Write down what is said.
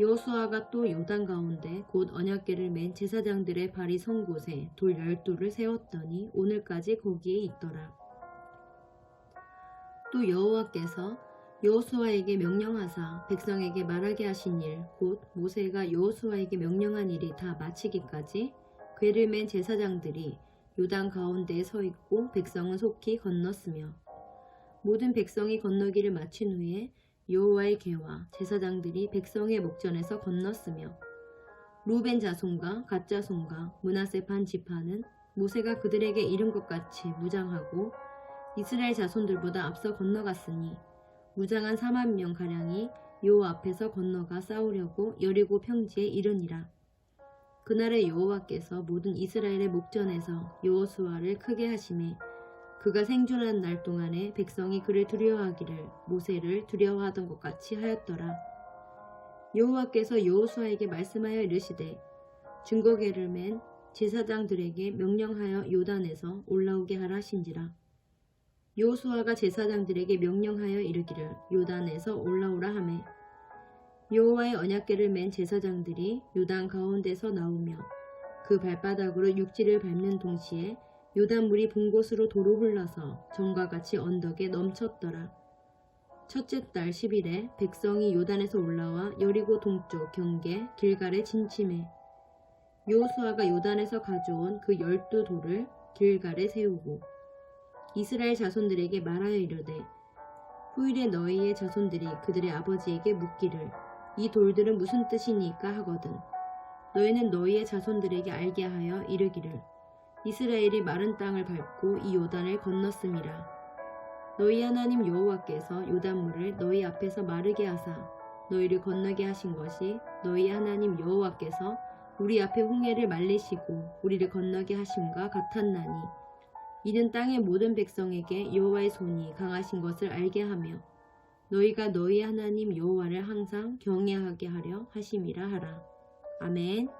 여호수아가 또 요단 가운데 곧 언약궤를 맨 제사장들의 발이 선 곳에 돌 열두를 세웠더니 오늘까지 거기에 있더라. 또 여호와께서 여호수아에게 명령하사 백성에게 말하게 하신 일 곧 모세가 여호수아에게 명령한 일이 다 마치기까지 궤를 맨 제사장들이 요단 가운데에 서 있고 백성은 속히 건넜으며 모든 백성이 건너기를 마친 후에 여호와의 궤와 제사장들이 백성의 목전에서 건넜으며 루벤 자손과 갓 자손과 문하세 반 지파는 모세가 그들에게 이른 것 같이 무장하고 이스라엘 자손들보다 앞서 건너갔으니 무장한 4만 명 가량이 여호와 앞에서 건너가 싸우려고 여리고 평지에 이르니라. 그날에 여호와께서 모든 이스라엘의 목전에서 여호수아를 크게 하심에 그가 생존한 날 동안에 백성이 그를 두려워하기를 모세를 두려워하던 것 같이 하였더라. 여호와께서 여호수아에게 말씀하여 이르시되 증거계를 맨 제사장들에게 명령하여 요단에서 올라오게 하라 하신지라. 여호수아가 제사장들에게 명령하여 이르기를 요단에서 올라오라 하매 여호와의 언약궤를 맨 제사장들이 요단 가운데서 나오며 그 발바닥으로 육지를 밟는 동시에 요단물이 본 곳으로 도로 흘러서 전과 같이 언덕에 넘쳤더라. 첫째 달 10일에 백성이 요단에서 올라와 여리고 동쪽 경계 길갈에 진침해. 여호수아가 요단에서 가져온 그 열두 돌을 길갈에 세우고 이스라엘 자손들에게 말하여 이르되 후일에 너희의 자손들이 그들의 아버지에게 묻기를 이 돌들은 무슨 뜻이니까 하거든. 너희는 너희의 자손들에게 알게 하여 이르기를 이스라엘이 마른 땅을 밟고 이 요단을 건넜음이라 너희 하나님 여호와께서 요단물을 너희 앞에서 마르게 하사 너희를 건너게 하신 것이 너희 하나님 여호와께서 우리 앞에 홍해를 말리시고 우리를 건너게 하심과 같았나니 이는 땅의 모든 백성에게 여호와의 손이 강하신 것을 알게 하며 너희가 너희 하나님 여호와를 항상 경외하게 하려 하심이라 하라. 아멘.